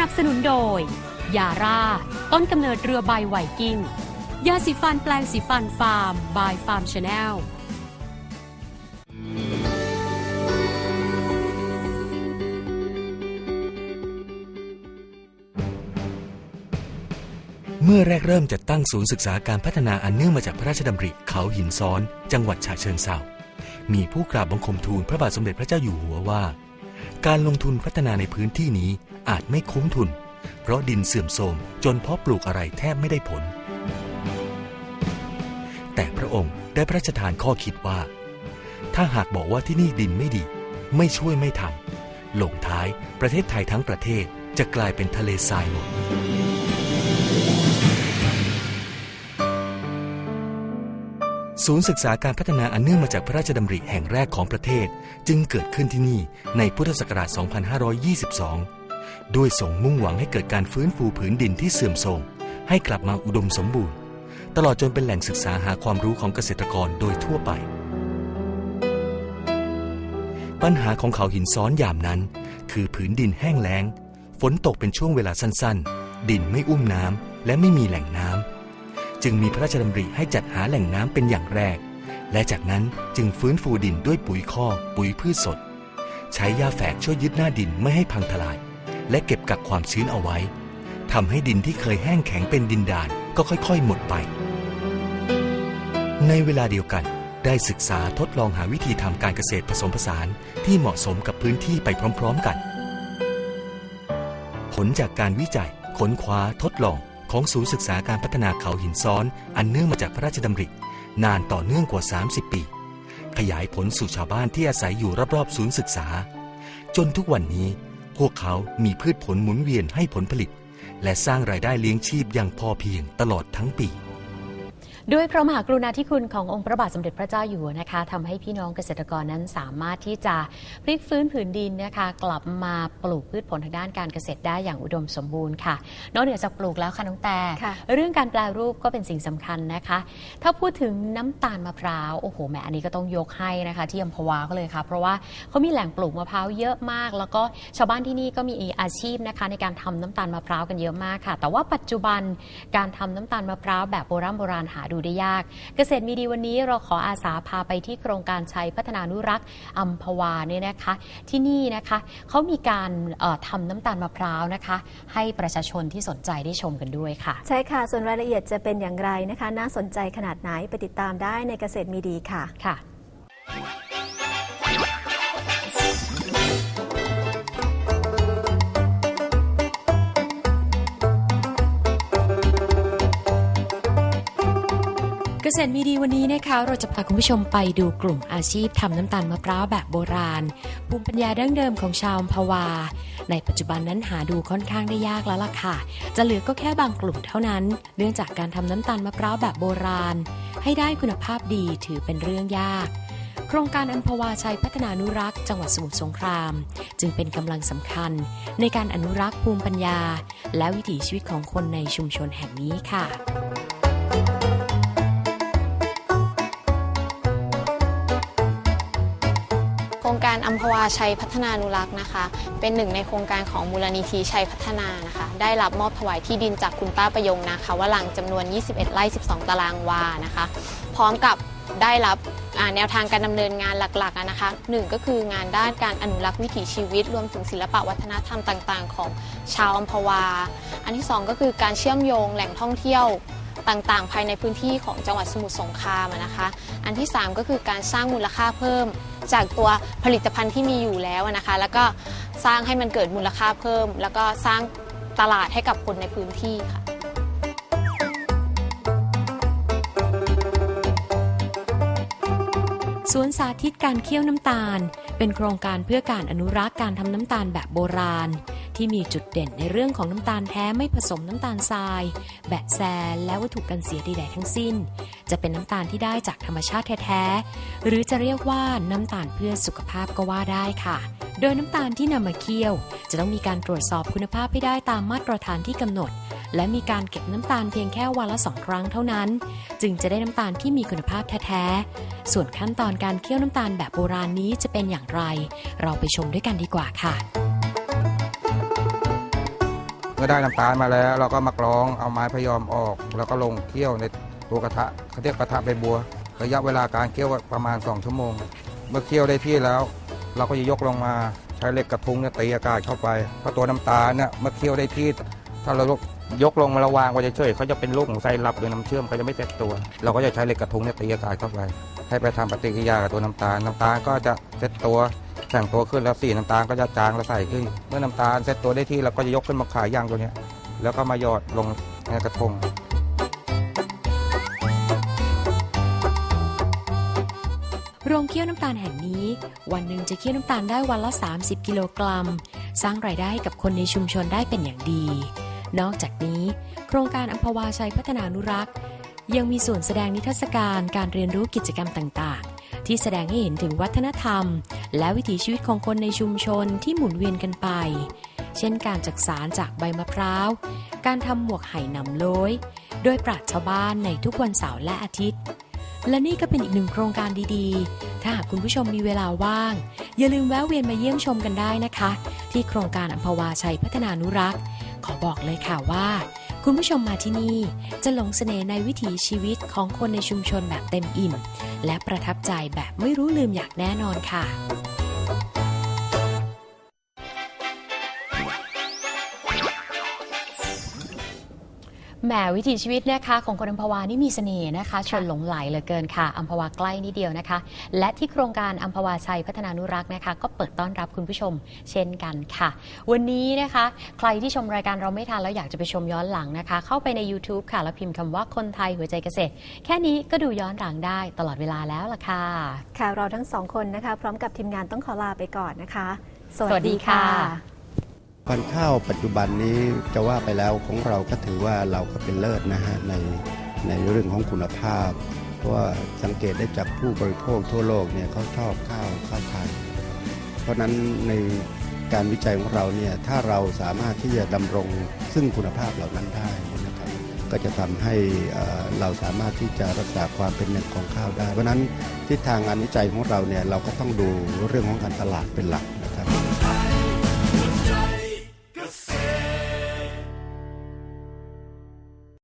นับสนุนโดย ยาร่า ต้นกำเนิดเรือใบไวกิ้ง ยาสีฟันแปลงสีฟันฟาร์ม บายฟาร์มชาแนลเมื่อแรกเริ่มจัดตั้งศูนย์ศึกษาการพัฒนาอันเนื่องมาจากพระราชดำริเขาหินซ้อน จังหวัดฉะเชิงเทรามีผู้กราบบังคมทูลพระบาทสมเด็จพระเจ้าอยู่หัวว่า การลงทุนพัฒนาในพื้นที่นี้ อาจไม่คุ้มทุน เพราะดินเสื่อมโทรมจนเพาะปลูกอะไรแทบไม่ได้ผล แต่พระองค์ได้พระราชทานข้อคิดว่า ถ้าหากบอกว่าที่นี่ดินไม่ดี ไม่ช่วยไม่ทำลงท้ายประเทศไทยทั้งประเทศจะกลายเป็นทะเลทรายหมดศูนย์ศึกษาการพัฒนาอันเนื่องมาจากพระราชดำริแห่งแรกของประเทศ จึงเกิดขึ้นที่นี่ในพุทธศักราช 2522 ด้วยส่งมุ่งหวังให้เกิดการฟื้นฟูผืนดินที่เสื่อมโทรมให้กลับมาอุดมสมบูรณ์ ตลอดจนเป็นแหล่งศึกษาหาความรู้ของเกษตรกรโดยทั่วไป ปัญหาของเขาหินซ้อนยามนั้น คือผืนดินแห้งแล้ง ฝนตกเป็นช่วงเวลาสั้นๆ ดินไม่อุ้มน้ำและไม่มีแหล่งน้ำจึงมีพระราชดำริให้จัดหาแหล่งน้ำเป็นอย่างแรก และจากนั้นจึงฟื้นฟูดินด้วยปุ๋ยคอกปุ๋ยพืชสด ใช้ยาแฝกช่วยยึดหน้าดินไม่ให้พังทลาย และเก็บกักความชื้นเอาไว้ทำให้ดินที่เคยแห้งแข็งเป็นดินดานก็ค่อยๆ หมดไป ในเวลาเดียวกัน ได้ศึกษาทดลองหาวิธีทำการเกษตรผสมผสานที่เหมาะสมกับพื้นที่ไปพร้อม ๆกัน ผลจากการวิจัยค้นคว้าทดลองของศูนย์ศึกษาการพัฒนาเขาหินซ้อน อันเนื่องมาจากพระราชดำริ นานต่อเนื่องกว่า 30 ปี ขยายผลสู่ชาวบ้านที่อาศัยอยู่รอบๆศูนย์ศึกษา จนทุกวันนี้ พวกเขามีพืชผลหมุนเวียนให้ผลผลิต และสร้างรายได้เลี้ยงชีพอย่างพอเพียงตลอดทั้งปี ด้วยพระมหากรุณาธิคุณขององค์พระบาทสมเด็จพระเจ้าอยู่หัวนะคะทำให้พี่น้องเกษตรกรนั้นสามารถที่จะพลิกฟื้นผืนดินนะคะ กลับมาปลูกพืชผลทางด้านการเกษตรได้อย่างอุดมสมบูรณ์ค่ะ นอกเหนือจากปลูกแล้วค่ะน้องแต่ค่ะเรื่องการแปลรูปก็เป็นสิ่งสำคัญนะคะ ถ้าพูดถึงน้ำตาลมะพร้าวโอ้โหแหมอันนี้ก็ต้องยกให้นะคะ ที่อัมพวาเขาเลยค่ะ เพราะว่าเขามีแหล่งปลูกมะพร้าวเยอะมาก แล้วก็ชาวบ้านที่นี่ก็มีอาชีพนะคะ ในการทำน้ำตาลมะพร้าวกันเยอะมากค่ะ แต่ว่าปัจจุบันการทำน้ำตาลมะพร้าวแบบโบราณโบราณหาดูได้ยาก เกษตรมีดีวันนี้เราขออาสาพาไปที่โครงการชัยพัฒนานุรักษ์อัมพวาเนี่ยนะคะ ที่นี่นะคะเขามีการเอ่อทำน้ำตาลมะพร้าวนะคะ ให้ประชาชนที่สนใจได้ชมกันด้วยค่ะ ใช่ค่ะ ส่วนรายละเอียดจะเป็นอย่างไรนะคะ น่าสนใจขนาดไหนไปติดตามได้ในเกษตรมีดีค่ะค่ะ ษตรมีดีวันนี้นะคะเราจะพาคุณผู้ชมไปดูกลุ่มอาชีพทำน้ำตาลมะพร้าวแบบโบราณ ภูมิปัญญาดั้งเดิมของชาวอัมพวา ในปัจจุบันนั้นหาดูค่อนข้างได้ยากแล้วล่ะค่ะ จะเหลือก็แค่บางกลุ่มเท่านั้น เนื่องจากการทำน้ำตาลมะพร้าวแบบโบราณ ให้ได้คุณภาพดีถือเป็นเรื่องยาก โครงการอัมพวาชัยพัฒนานุรักษ์จังหวัดสมุทรสงคราม จึงเป็นกำลังสำคัญ ในการอนุรักษ์ภูมิปัญญา และวิถีชีวิตของคนในชุมชนแห่งนี้ค่ะ อัมพวาชัยพัฒนานุรักษ์นะคะ เป็นหนึ่งในโครงการของมูลนิธิชัยพัฒนานะคะ ได้รับมอบถวายที่ดินจากคุณป้าประยงนะคะว่าหลังจำนวน 21 ไร่ 12 ตารางวานะคะ พร้อมกับได้รับแนวทางการดำเนินงานหลักๆนะคะหนึ่งก็คืองานด้านการอนุรักษ์วิถีชีวิต รวมถึงศิลปะวัฒนธรรมต่าง ๆ ของชาวอัมพวา อันที่สองก็คือการเชื่อมโยงแหล่งท่องเที่ยวต่างๆ ภายในพื้นที่ของจังหวัดสมุทรสงครามนะคะ อันที่ 3 ก็คือการสร้างมูลค่าเพิ่ม จากตัวผลิตภัณฑ์ที่มีอยู่แล้วนะคะ แล้วก็สร้างให้มันเกิดมูลค่าเพิ่ม แล้วก็สร้างตลาดให้กับคนในพื้นที่ค่ะสวนสาธิตการเคี่ยวน้ำตาล เป็นโครงการเพื่อการอนุรักษ์การทำน้ำตาลแบบโบราณ ที่มีจุดเด่นในเรื่องของน้ำตาลแท้ไม่ผสมน้ำตาลทราย แบะแซนและวัตถุกันเสียใดๆทั้งสิ้น จะเป็นน้ำตาลที่ได้จากธรรมชาติแท้ๆ หรือจะเรียกว่าน้ำตาลเพื่อสุขภาพก็ว่าได้ค่ะ โดยน้ำตาลที่นำมาเคี่ยว จะต้องมีการตรวจสอบคุณภาพให้ได้ตามมาตรฐานที่กำหนด และมีการเก็บน้ำตาลเพียงแค่วันละสองครั้งเท่านั้น จึงจะได้น้ำตาลที่มีคุณภาพแท้ๆ ส่วนขั้นตอนการเคี่ยวน้ำตาลแบบโบราณนี้จะเป็นอย่างไร เราไปชมด้วยกันดีกว่าค่ะ เมื่อได้น้ำตาลมาแล้ว เราก็มากรองเอาไม้พยอมออก แล้วก็ลงเคี่ยวในตัวกระทะเขาเรียกกระทะใบบัว ระยะเวลาการเคี่ยวประมาณ 2 ชั่วโมง เมื่อเคี่ยวได้ที่แล้ว เราก็จะยกลงมาใช้เหล็กกระทุ้งเนี่ยตีอากาศเข้าไปเพราะตัวน้ำตาลเนี่ยเมื่อเคี่ยวได้ที่ ถ้าเรายกลงมาระวางไว้เฉยๆเขาจะเป็นลูกของไส้ลับหรือน้ำเชื่อมเขาจะไม่เซ็ตตัว เราก็จะใช้เหล็กกระทุ้งเนี่ยตีอากาศเข้าไป ให้ไปทำปฏิกิริยากับตัวน้ำตาลน้ำตาลก็จะเซ็ตตัว แข็งตัวขึ้นแล้วสีน้ำตาลก็จะจางและใสขึ้น เมื่อน้ำตาลเซ็ตตัวได้ที่เราก็จะยกขึ้นมาขายย่างตัวนี้แล้วก็มาหยอดลงในกระทงโรงเคี่ยวน้ำตาลแห่งนี้ วันหนึ่งจะเคี่ยวน้ำตาลได้วันละ 30 กิโลกรัม สร้างรายได้ให้กับคนในชุมชนได้เป็นอย่างดี นอกจากนี้ โครงการอัมพวาชัยพัฒนานุรักษ์ ยังมีส่วนแสดงนิทรรศการการเรียนรู้กิจกรรมต่างๆ ที่แสดงให้เห็นถึงวัฒนธรรม และวิถีชีวิตของคนในชุมชนที่หมุนเวียนกันไป เช่นการจักสารจากใบมะพร้าว การทำหมวกไหหนำโล้ยโดยปราชญ์ชาวบ้านในทุกวันเสาร์และอาทิตย์ และนี่ก็เป็นอีกหนึ่งโครงการดีๆ ถ้าหากคุณผู้ชมมีเวลาว่าง อย่าลืมแวะเวียนมาเยี่ยมชมกันได้นะคะ ที่โครงการอัมพวาชัยพัฒนานุรักษ์ ขอบอกเลยค่ะว่า คุณผู้ชมมาที่นี่จะหลงเสน่ห์ในวิถีชีวิตของคนในชุมชนแบบเต็มอิ่ม และประทับใจแบบไม่รู้ลืมอย่างแน่นอนค่ะ แหมวิถีชีวิตนะคะของคนอัมพวานี่มีเสน่ห์นะคะชวนหลงไหลเหลือเกินค่ะอัมพวาใกล้นิดเดียวนะคะ และที่โครงการอัมพวาชัยพัฒนานุรักษ์นะคะ ก็เปิดต้อนรับคุณผู้ชมเช่นกันค่ะ วันนี้นะคะ ใครที่ชมรายการเราไม่ทันแล้วอยากจะไปชมย้อนหลังนะคะ เข้าไปใน YouTube ค่ะแล้วพิมพ์คำว่าคนไทยหัวใจเกษตร แค่นี้ก็ดูย้อนหลังได้ตลอดเวลาแล้วล่ะค่ะ ค่ะเราทั้งสองคนนะคะ พร้อมกับทีมงานต้องขอลาไปก่อนนะคะ สวัสดีค่ะ พันธุ์ข้าวปัจจุบันนี้จะว่าไปแล้วของเราก็ถือว่าเราก็เป็นเลิศนะฮะในในเรื่องของคุณภาพ เพราะว่าสังเกตได้จากผู้บริโภคทั่วโลกเนี่ยเขาชอบข้าวข้าวไทย เพราะนั้นในการวิจัยของเราเนี่ยถ้าเราสามารถที่จะดำรงซึ่งคุณภาพเหล่านั้นได้นะครับก็จะทำให้เราสามารถที่จะรักษาความเป็นหนึ่งของข้าวได้ เพราะนั้นทิศทางงานวิจัยของเราเนี่ยเราก็ต้องดูเรื่องของการตลาดเป็นหลักนะครับ